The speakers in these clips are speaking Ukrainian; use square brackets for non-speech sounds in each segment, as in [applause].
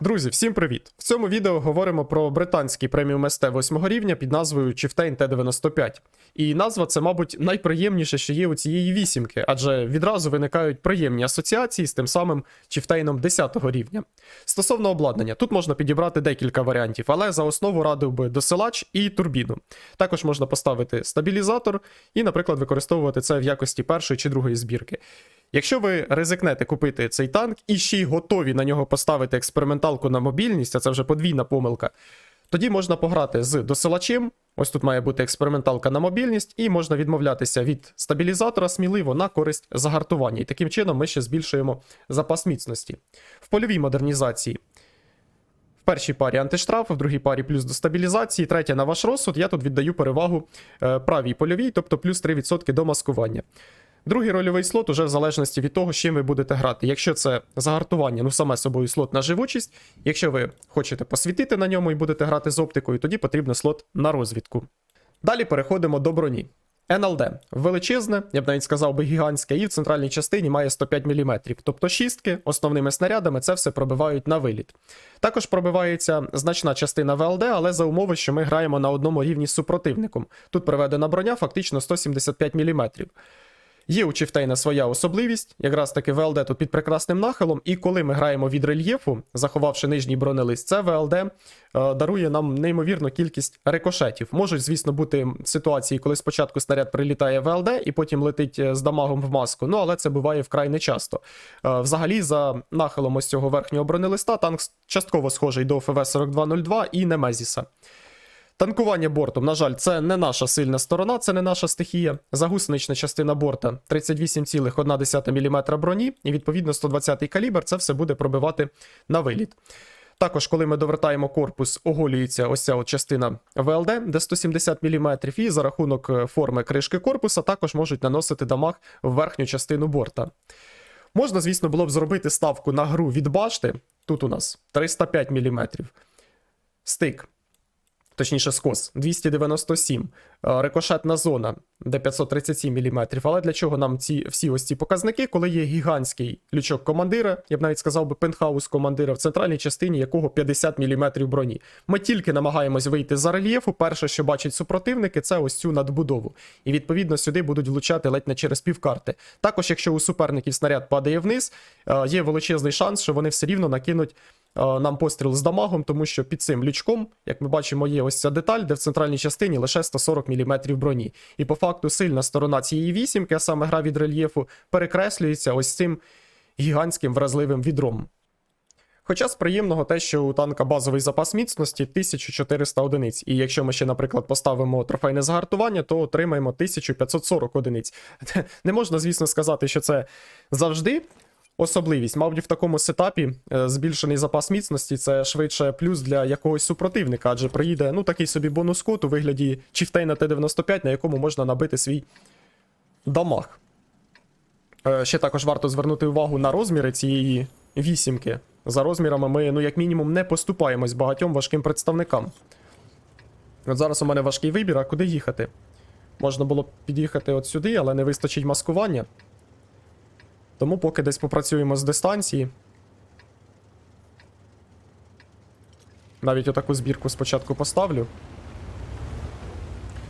Друзі, всім привіт! В цьому відео говоримо про британський преміум СТ 8 рівня під назвою Chieftain T95. І назва це, мабуть, найприємніше, що є у цієї вісімки, адже відразу виникають приємні асоціації з тим самим Chieftain 10 рівня. Стосовно обладнання, тут можна підібрати декілька варіантів, але за основу радив би досилач і турбіну. Також можна поставити стабілізатор і, наприклад, використовувати це в якості першої чи другої збірки. Якщо ви ризикнете купити цей танк і ще й готові на нього поставити експерименталку на мобільність, а це вже подвійна помилка, тоді можна пограти з досилачем. Ось тут має бути експерименталка на мобільність, і можна відмовлятися від стабілізатора сміливо на користь загартування. І таким чином ми ще збільшуємо запас міцності. В польовій модернізації. В першій парі антиштраф, в другій парі плюс до стабілізації, третя на ваш розсуд. Я тут віддаю перевагу е, правій польовій, тобто плюс 3% до маскування. Другий рольовий слот уже в залежності від того, з чим ви будете грати. Якщо це загартування, ну саме собою слот на живучість. Якщо ви хочете посвітити на ньому і будете грати з оптикою, тоді потрібен слот на розвідку. Далі переходимо до броні. НЛД величезне, я б навіть сказав би гігантське, і в центральній частині має 105 мм. Тобто шістки основними снарядами це все пробивають на виліт. Також пробивається значна частина ВЛД, але за умови, що ми граємо на одному рівні з супротивником. Тут приведена броня фактично 175 мм. Є у Чіфтейна своя особливість, якраз таки ВЛД тут під прекрасним нахилом, і коли ми граємо від рельєфу, заховавши нижній бронелист, це ВЛД е, дарує нам неймовірну кількість рикошетів. Можуть, звісно, бути ситуації, коли спочатку снаряд прилітає ВЛД і потім летить е, з дамагом в маску. Ну але це буває вкрай нечасто. Е, взагалі, за нахилом ось цього верхнього бронелиста, танк частково схожий до ФВ-4202 і Немезіса. Танкування бортом, на жаль, це не наша сильна сторона, це не наша стихія. Загусенична частина борта 38,1 мм броні, і відповідно 120-й калібр це все буде пробивати на виліт. Також, коли ми довертаємо корпус, оголюється ось ця от частина ВЛД, де 170 мм, і за рахунок е, форми кришки корпуса також можуть наносити дамаг в верхню частину борта. Можна, звісно, було б зробити ставку на гру від башти. Тут у нас 305 мм. Стик точніше скос 297, е, рикошетна зона, де 537 мм. Але для чого нам ці всі ось ці показники, коли є гігантський лючок командира, я б навіть сказав би пентхаус командира, в центральній частині якого 50 мм броні. Ми тільки намагаємось вийти за рельєфу. Перше, що бачать супротивники, це ось цю надбудову. І відповідно сюди будуть влучати ледь не через півкарти. Також, якщо у суперників снаряд падає вниз, е, є величезний шанс, що вони все рівно накинуть. Е, Нам постріл з дамагом, тому що під цим лючком, як ми бачимо, є ось ця деталь, де в центральній частині лише 140 мм броні. І по факту сильна сторона цієї вісімки, а саме гра від рельєфу, перекреслюється ось цим гігантським вразливим відром. Хоча з приємного те, що у танка базовий запас міцності 1400 одиниць, і якщо ми ще, наприклад, поставимо трофейне загартування, то отримаємо 1540 одиниць. [laughs] Не можна, звісно, сказати, що це завжди особливість. Мабуть, в такому сетапі е, збільшений запас міцності це швидше плюс для якогось супротивника, адже приїде ну такий собі бонус код у вигляді Чіфтейна Т-95, на якому можна набити свій дамаг. Е, Ще також варто звернути увагу на розміри цієї вісімки. За розмірами ми, ну, як мінімум, не поступаємось багатьом важким представникам. От зараз у мене важкий вибір, а куди їхати? Можна було б під'їхати от сюди, але не вистачить маскування. Тому поки десь попрацюємо з дистанції. Навіть отаку збірку спочатку поставлю.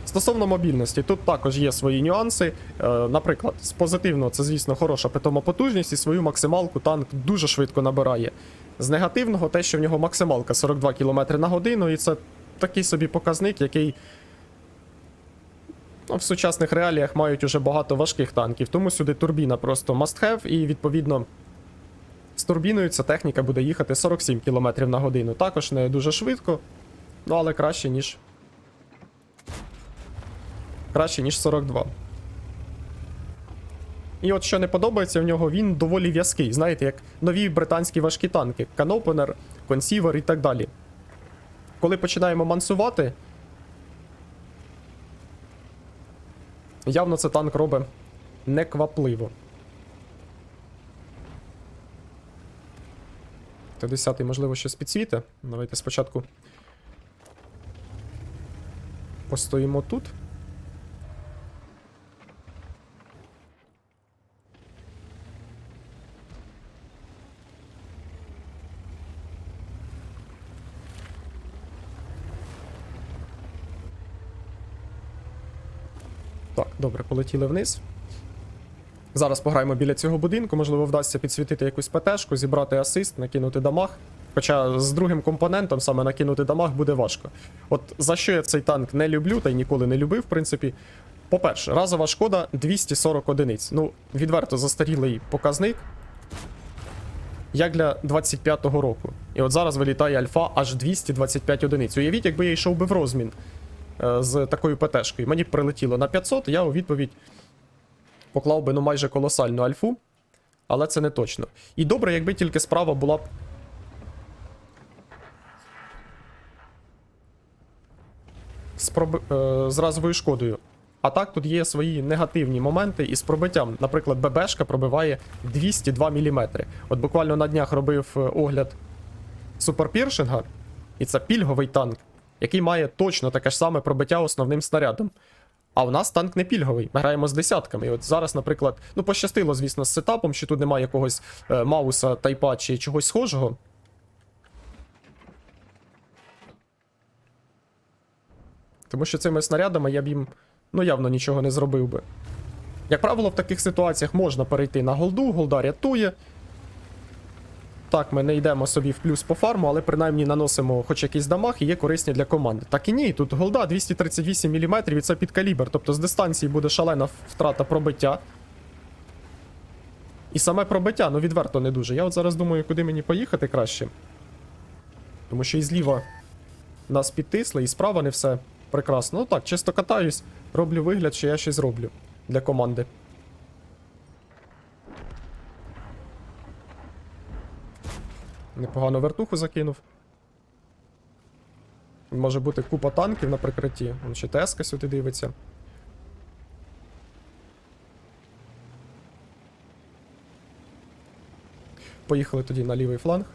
Стосовно мобільності, тут також є свої нюанси. Е, наприклад, з позитивного це, звісно, хороша питома потужність, і свою максималку танк дуже швидко набирає. З негативного, те, що в нього максималка 42 км на годину, і це такий собі показник, який ну, в сучасних реаліях мають уже багато важких танків. Тому сюди турбіна просто must have, і відповідно. З турбіною ця техніка буде їхати 47 км на годину. Також не дуже швидко, ну але краще, ніж краще, ніж 42. І от що не подобається в нього, він доволі в'язкий. Знаєте, як нові британські важкі танки, канопенер, консівер і так далі. Коли починаємо мансувати, явно це танк робить неквапливо. 50-й, можливо, щось підсвіте. Давайте спочатку постоїмо тут. Так, добре, полетіли вниз. Зараз пограємо біля цього будинку, можливо, вдасться підсвітити якусь ПТшку, зібрати асист, накинути дамаг. Хоча з другим компонентом саме накинути дамаг буде важко. От за що я цей танк не люблю та й ніколи не любив, в принципі. По-перше, разова шкода 240 одиниць. Ну, відверто застарілий показник. Як для 25-го року. І от зараз вилітає альфа аж 225 одиниць. Уявіть, якби я йшов би в розмін з такою ПТшкою. Мені прилетіло на 500, я у відповідь поклав би ну майже колосальну альфу, але це не точно. І добре, якби тільки справа була б. З, проб... е, з разовою шкодою. А так тут є свої негативні моменти із пробиттям. Наприклад, ББшка пробиває 202 мм. От буквально на днях робив е, огляд суперпіршинга, і це пільговий танк, який має точно таке ж саме пробиття основним снарядом. А у нас танк не пільговий. Ми граємо з десятками. І от зараз, наприклад, ну пощастило, звісно, з сетапом, що тут немає якогось е, мауса, тайпа чи чогось схожого. Тому що цими снарядами я б їм ну явно нічого не зробив би. Як правило, в таких ситуаціях можна перейти на голду, голда рятує. Так, ми не йдемо собі в плюс по фарму, але принаймні наносимо хоч якийсь дамаг і є корисні для команди. Так і ні, тут голда 238 мм і це під калібр, тобто з дистанції буде шалена втрата пробиття. І саме пробиття, ну відверто не дуже. Я от зараз думаю, куди мені поїхати краще. Тому що і зліва нас підтисли, і справа не все прекрасно. Ну так, чисто катаюсь, роблю вигляд, що я щось роблю для команди. Непогано вертуху закинув. Може бути купа танків на прикритті. Вон ще ТСК сюди дивиться. Поїхали тоді на лівий фланг.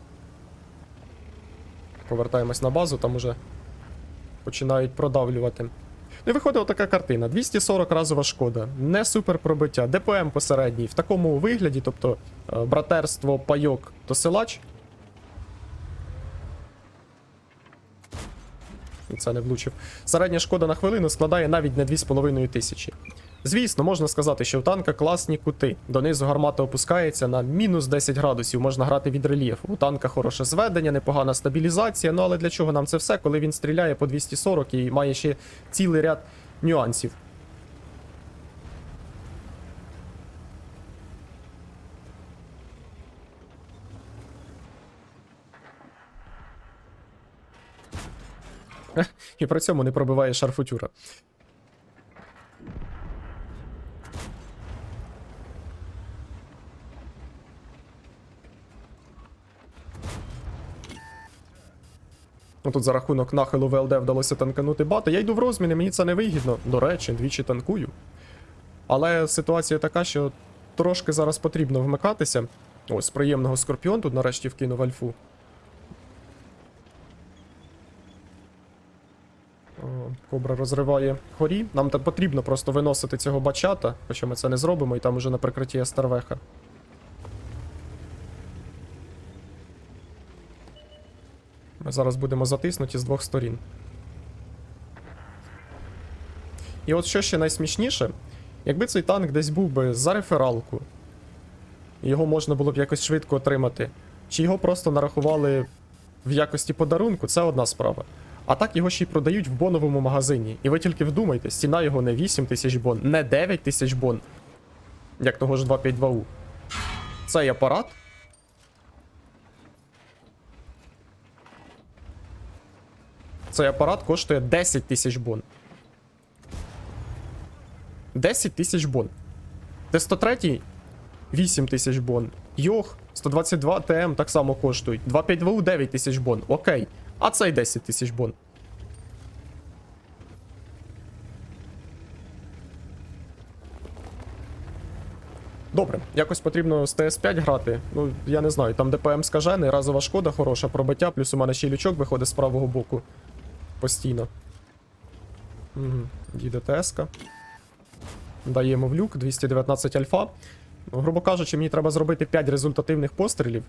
Повертаємось на базу, там уже починають продавлювати. І виходить така картина: 240 разова шкода, не супер пробиття, ДПМ посередній. В такому вигляді, тобто е, братерство, пайок, то Це не влучив. Середня шкода на хвилину складає навіть не 2,5 тисячі. Звісно, можна сказати, що в танка класні кути. Донизу гармата опускається на мінус 10 градусів, можна грати від рельєфу. У танка хороше зведення, непогана стабілізація. Ну але для чого нам це все, коли він стріляє по 240 і має ще цілий ряд нюансів. [laughs] І при цьому не пробиває шарфутюра. Ну тут за рахунок нахилу ВЛД вдалося танканути бати. Я йду в розміни, мені це не вигідно. До речі, двічі танкую. Але ситуація така, що трошки зараз потрібно вмикатися. Ось, приємного скорпіон тут нарешті вкинув альфу. Кобра розриває хорі. Нам там потрібно просто виносити цього бачата, хоча ми це не зробимо, і там уже на прикритті Старвеха. Ми зараз будемо затиснуті з двох сторін. І от що ще найсмішніше, якби цей танк десь був би за рефералку, його можна було б якось швидко отримати, чи його просто нарахували в якості подарунку, це одна справа. А так його ще й продають в боновому магазині. І ви тільки вдумайте, ціна його не 8 тисяч бон, не 9 тисяч бон, як того ж 252У. Цей апарат Цей апарат коштує 10 тисяч бон. 10 тисяч бон. Т-103 8 тисяч бон. Йох, 122 ТМ так само коштують. 252У 9 тисяч бон. Окей. А цей 10 тисяч бон. Добре, якось потрібно з ТС5 грати. Ну, я не знаю, там ДПМ скажений, разова шкода хороша, пробиття, плюс у мене ще й лючок виходить з правого боку. Постійно. Угу. Їде ТСК. Даємо в люк, 219 альфа. Ну, грубо кажучи, мені треба зробити 5 результативних пострілів,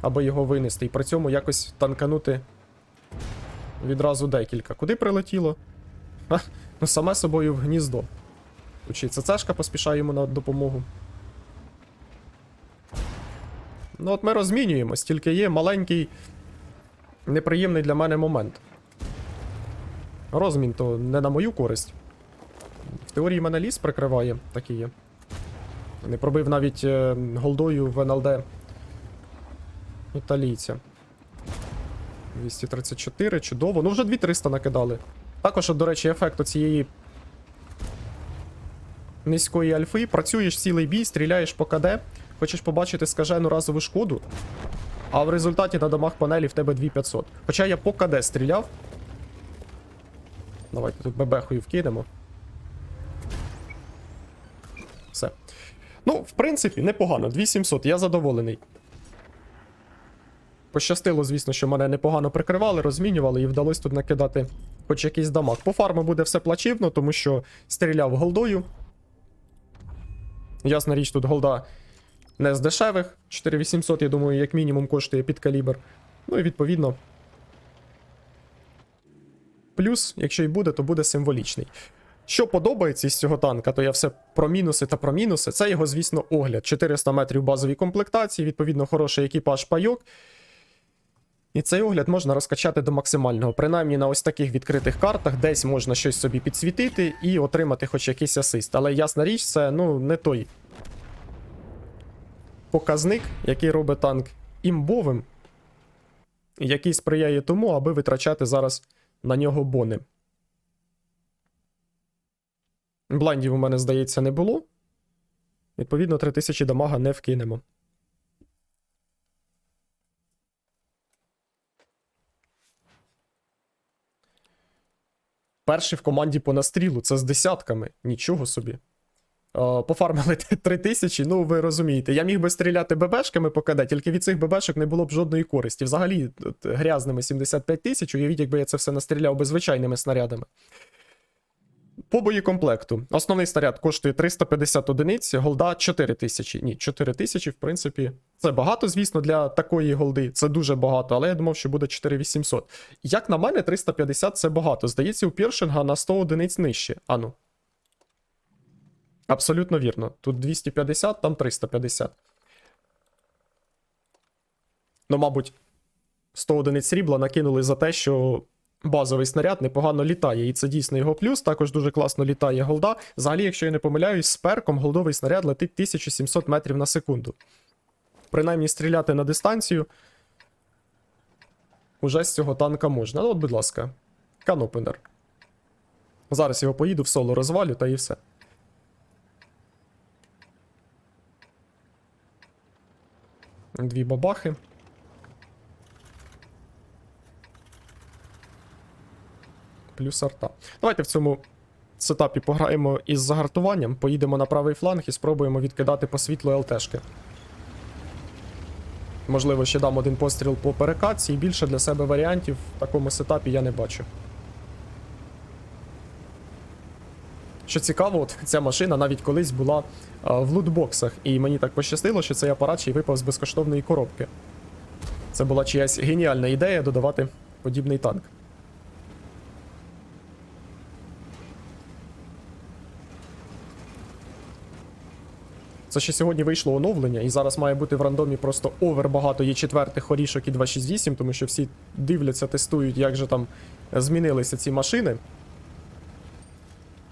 аби його винести, і при цьому якось танканути відразу декілька. Куди прилетіло? Ха, ну саме собою в гніздо. Й ЦЦшка поспішає йому на допомогу. Ну, от ми розмінюємось, тільки є маленький неприємний для мене момент. Розмін то не на мою користь. В теорії мене ліс прикриває, так і є. Не пробив навіть е, голдою в НЛД італійця. 234, чудово. Ну вже 2300 накидали. Також, до речі, ефект цієї низької альфи. Працюєш цілий бій, стріляєш по КД, хочеш побачити скажену разову шкоду, а в результаті на домах панелі в тебе 2500. Хоча я по КД стріляв. Давайте тут бебехою вкинемо. Все. Ну, в принципі, непогано. 2700, я задоволений. Пощастило, звісно, що мене непогано прикривали, розмінювали і вдалося тут накидати хоч якийсь дамаг. По фарму буде все плачівно, тому що стріляв голдою. Ясна річ, тут голда не з дешевих. 4800, я думаю, як мінімум коштує під калібр. Ну і відповідно. Плюс, якщо і буде, то буде символічний. Що подобається із цього танка, то я все про мінуси та про мінуси. Це його, звісно, огляд. 400 метрів базовій комплектації, відповідно, хороший екіпаж пайок. І цей огляд можна розкачати до максимального. Принаймні на ось таких відкритих картах, десь можна щось собі підсвітити і отримати хоч якийсь асист. Але ясна річ, це ну, не той показник, який робить танк імбовим, який сприяє тому, аби витрачати зараз на нього бони. Блайндів у мене, здається, не було. Відповідно, 3000 дамага не вкинемо. Перший в команді по настрілу, це з десятками. Нічого собі. Пофармили [laughs] 3 тисячі, ну ви розумієте. Я міг би стріляти ББшками по КД, тільки від цих ББшок не було б жодної користі. Взагалі, грязними 75 тисяч, уявіть, якби я це все настріляв би звичайними снарядами. По боєкомплекту. Основний снаряд коштує 350 одиниць, голда 4000. Ні, 4000, в принципі, це багато, звісно, для такої голди. Це дуже багато, але я думав, що буде 4800. Як на мене, 350 це багато. Здається, у Піршинга на 100 одиниць нижче. Ану. Абсолютно вірно. Тут 250, там 350. Ну, мабуть, 100 одиниць срібла накинули за те, що базовий снаряд непогано літає, і це дійсно його плюс. Також дуже класно літає голда. Взагалі, якщо я не помиляюсь, з перком голдовий снаряд летить 1700 метрів на секунду. Принаймні стріляти на дистанцію. Уже з цього танка можна. Ну, от, будь ласка, канопенер. Зараз його поїду в соло розвалю та і все. Дві бабахи. Плюс арта. Давайте в цьому сетапі пограємо із загартуванням, поїдемо на правий фланг і спробуємо відкидати по світлу ЛТшки. Можливо, ще дам один постріл по перекатці, і більше для себе варіантів в такому сетапі я не бачу. Що цікаво, от ця машина навіть колись була а, в лутбоксах, і мені так пощастило, що цей апарат ще й випав з безкоштовної коробки. Це була чиясь геніальна ідея додавати подібний танк. Це ще сьогодні вийшло оновлення, і зараз має бути в рандомі просто овер багато є четвертих хорішок і 268, тому що всі дивляться, тестують, як же там змінилися ці машини.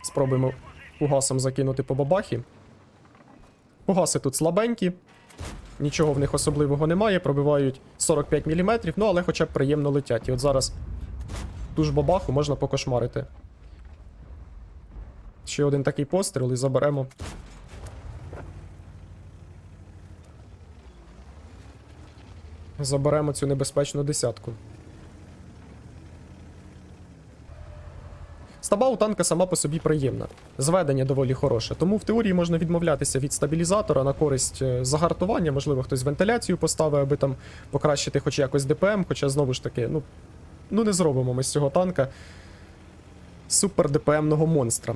Спробуємо фугасом закинути по бабахі. Фугаси тут слабенькі, нічого в них особливого немає, пробивають 45 мм, ну але хоча б приємно летять. І от зараз ту ж бабаху можна покошмарити. Ще один такий постріл і заберемо. Заберемо цю небезпечну десятку. Стаба у танка сама по собі приємна. Зведення доволі хороше. Тому в теорії можна відмовлятися від стабілізатора на користь е, загартування. Можливо, хтось вентиляцію поставив, аби там покращити хоч якось ДПМ, хоча знову ж таки, ну, ну не зробимо ми з цього танка супер ДПМного монстра.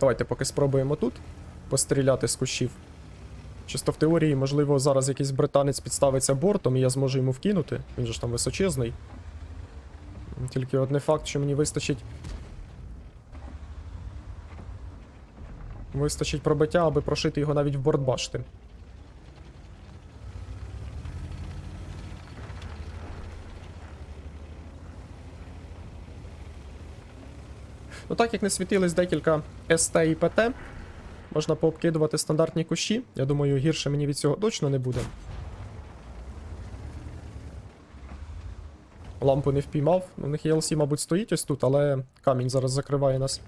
Давайте поки спробуємо тут постріляти з кущів. Чисто в теорії, можливо, зараз якийсь британець підставиться бортом, і я зможу йому вкинути. Він же ж там височезний. Тільки одне факт, що мені вистачить. Вистачить пробиття, аби прошити його навіть в борт башти. Ну так як не світились декілька СТ і ПТ, можна пообкидувати стандартні кущі. Я думаю, гірше мені від цього точно не буде. Лампу не впіймав. У них ELC, мабуть, стоїть ось тут, але камінь зараз закриває нас.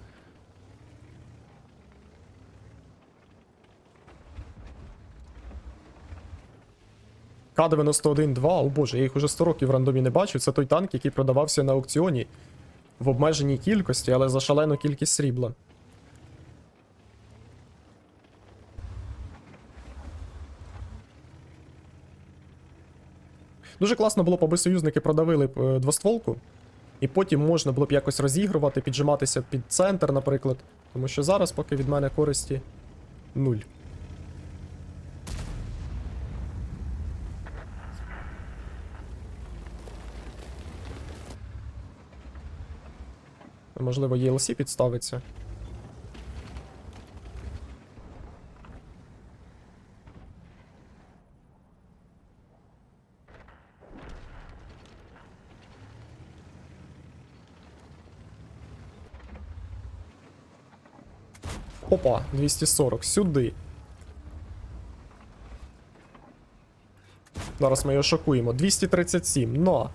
К-91-2, о боже, я їх уже 100 років в рандомі не бачив. Це той танк, який продавався на аукціоні в обмеженій кількості, але за шалену кількість срібла. Дуже класно було б, аби союзники продавили е, двостволку, і потім можна було б якось розігрувати, піджиматися під центр, наприклад. Тому що зараз, поки від мене користі нуль. Можливо, ELC підставиться. Опа, 240, сюди. Зараз ми його шокуємо. 237, на.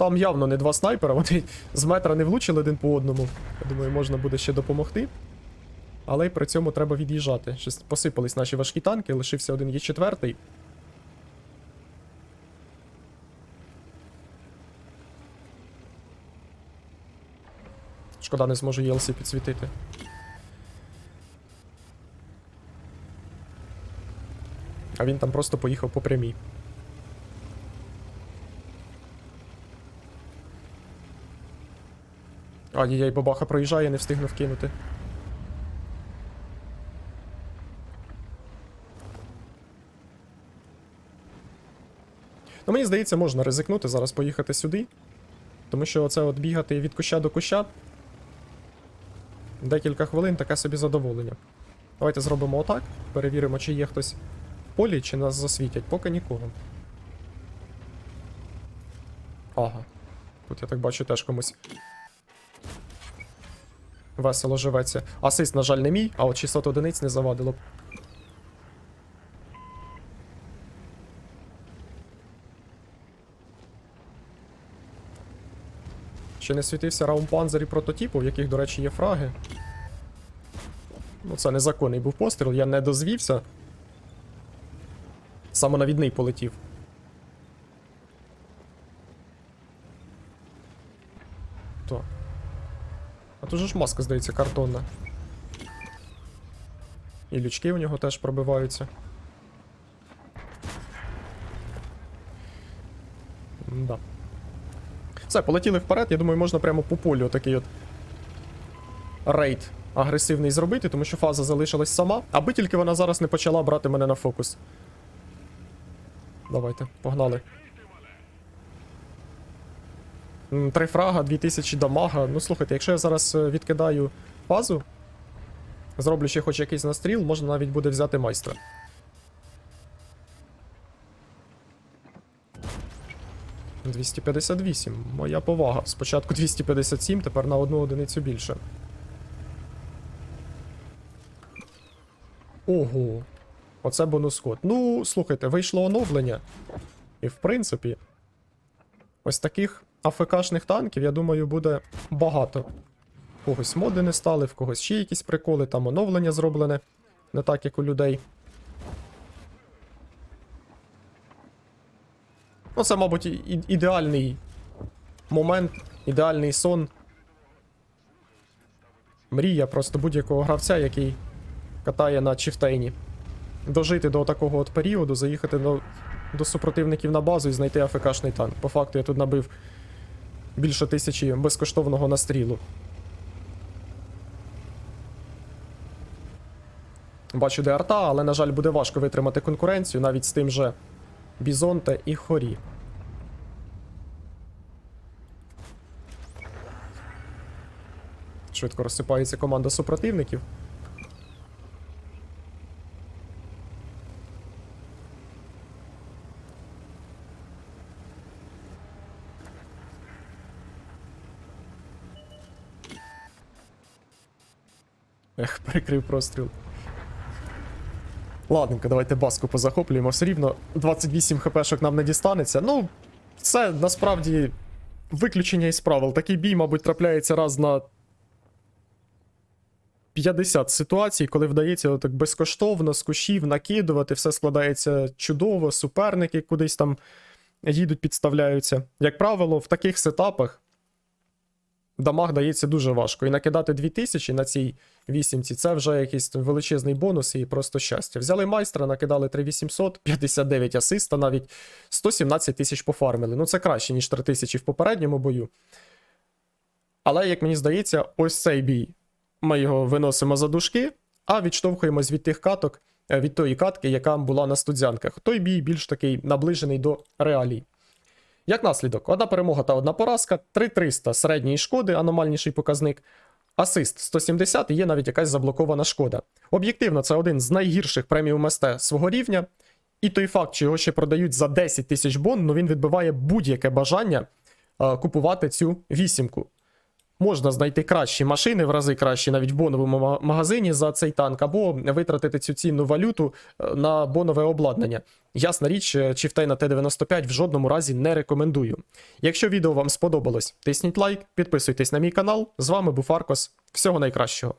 Там явно не два снайпера, [laughs] вони з метра не влучили один по одному. Я думаю, можна буде ще допомогти. Але при цьому треба від'їжджати. Посипались наші важкі танки, лишився один Є4. Шкода, не зможу ELC підсвітити. А він там просто поїхав по прямій. Ай-яй, бабаха проїжджає, не встигнув кинути. Ну, мені здається, можна ризикнути зараз поїхати сюди. Тому що оце от бігати від куща до куща. Декілька хвилин таке собі задоволення. Давайте зробимо отак. Перевіримо, чи є хтось в полі, чи нас засвітять. Поки нікого. Ага. Тут я так бачу теж комусь Весело живеться. Асист, на жаль, не мій, а от 600 одиниць не завадило б. Ще не світився раумпанзер і прототипу, в яких, до речі, є фраги. Ну, це незаконний був постріл, я не дозвівся. Самонавідний полетів. Тут ж маска, здається, картонна. І лючки у нього теж пробиваються. Да. Все, полетіли вперед. Я думаю, можна прямо по полю такий от рейд агресивний зробити, тому що фаза залишилась сама, аби тільки вона зараз не почала брати мене на фокус. Давайте, погнали. Три фрага, 2000 дамага. Ну слухайте, якщо я зараз е, відкидаю фазу, зроблю ще хоч якийсь настріл, можна навіть буде взяти майстра. «258. Моя повага. Спочатку 257, тепер на одну одиницю більше. Ого. Оце бонус код. Ну, слухайте, вийшло оновлення. І в принципі, ось таких АФКшних танків, я думаю, буде багато. В когось моди не стали, в когось ще якісь приколи, там оновлення зроблене. Не так, як у людей. Ну, це, мабуть, ідеальний момент, ідеальний сон. Мрія просто будь-якого гравця, який катає на чифтейні. Дожити до такого от періоду, заїхати до, до супротивників на базу і знайти АФКшний танк. По факту я тут набив більше тисячі безкоштовного настрілу. Бачу, де арта, але, на жаль, буде важко витримати конкуренцію навіть з тим же Бізонте і Хорі. Швидко розсипається команда супротивників. Ех, перекрив простріл. Ладненько, давайте баску позахоплюємо. Все рівно 28 хпшок нам не дістанеться. Ну, це насправді виключення із правил. Такий бій, мабуть, трапляється раз на 50 ситуацій, коли вдається так безкоштовно з кущів накидувати, все складається чудово, суперники кудись там їдуть, підставляються. Як правило, в таких сетапах дамаг дається дуже важко. І накидати 2000 на цій вісімці це вже якийсь величезний бонус і просто щастя. Взяли майстра, накидали 3800, 59 асиста, навіть 117 тисяч пофармили. Ну це краще, ніж 3000 в попередньому бою. Але, як мені здається, ось цей бій. Ми його виносимо за дужки, а відштовхуємось від тих каток, е, від тої катки, яка була на студзянках. Той бій більш такий наближений до реалій. Як наслідок, одна перемога та одна поразка, 3300 середньої шкоди, аномальніший показник. Асист 170 і є навіть якась заблокована шкода. Об'єктивно, це один з найгірших преміум СТ свого рівня. І той факт, що його ще продають за 10 тисяч бон, ну він відбиває будь-яке бажання купувати цю вісімку. Можна знайти кращі машини, в рази кращі, навіть в боновому магазині за цей танк, або витратити цю цінну валюту е, на бонове обладнання. Ясна річ, Чіфтейна на Т-95 в жодному разі не рекомендую. Якщо відео вам сподобалось, тисніть лайк, підписуйтесь на мій канал. З вами був Аркос. Всього найкращого.